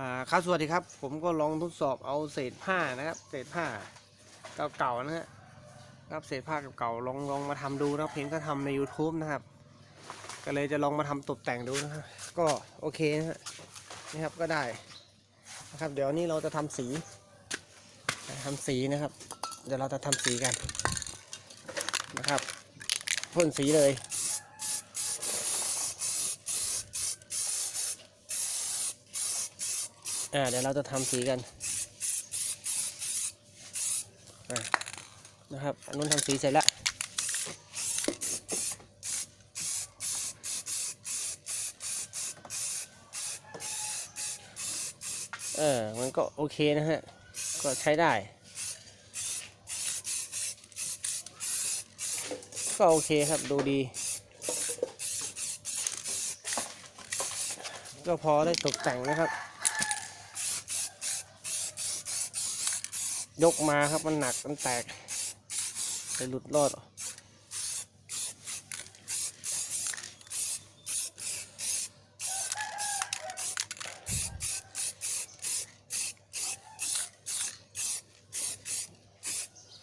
อ่าครับสวัสดีครับ ผมก็ลองทดสอบเอาเศษผ้านะครับ เศษผ้าเก่าๆนะฮะครับเศษผ้าเก่าๆลองลองมาทำดูนะครับเห็นก็ทำใน YouTube นะครับ ก็เลยจะลองมาทำตกแต่งดูนะครับก็โอเคนะฮะนี่ครับก็ได้นะครับ เดี๋ยวนี้เราจะทำสีทำสีนะครับ เดี๋ยวเราจะทำสีกันนะครับพ่นสีเลย อ่าเดี๋ยวเราจะทำสีกันนะครับอันนู้นทำสีเสร็จแล้วเออ มันก็โอเคนะฮะ ก็ใช้ได้ ก็โอเคครับ ดูดี ก็พอได้ตกแต่งนะครับ ยกมาครับมันหนักมันแตกเลยหลุดรอด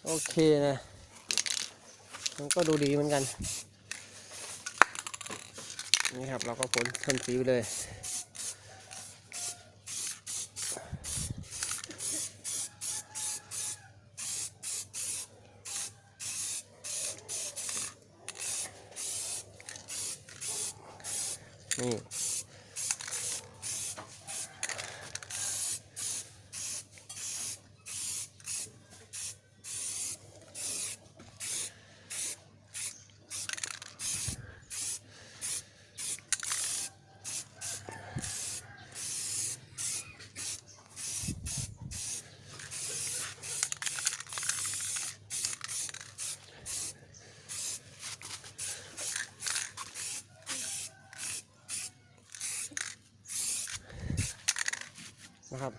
โอเคนะ มันก็ดูดีเหมือนกัน นี่ครับ เราก็พ่นพ่นสีไปเลย นี่ นะครับ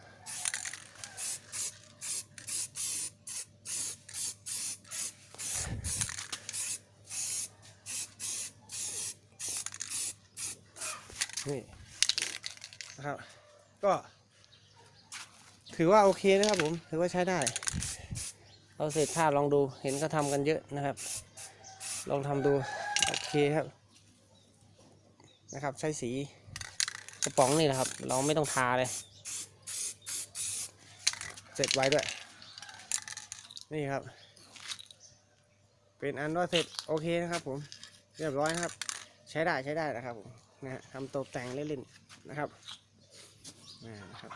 นี่นะครับ ก็ ถือว่าโอเคนะครับผม ถือว่าใช้ได้ เอาเศษผ้าลองดู เห็นเขาทำกันเยอะนะครับ ลองทำดู โอเคครับ นะครับ ใช้สีกระป๋องนี่แหละครับ เราไม่ต้องทาเลย เสร็จไว้ด้วย นี่ครับ เป็นอันว่าเสร็จโอเคนะครับ ผมเรียบร้อยนะครับ ใช้ได้ใช้ได้นะครับผมนะฮะทำตกแต่งเล่นๆนะครับนะครับ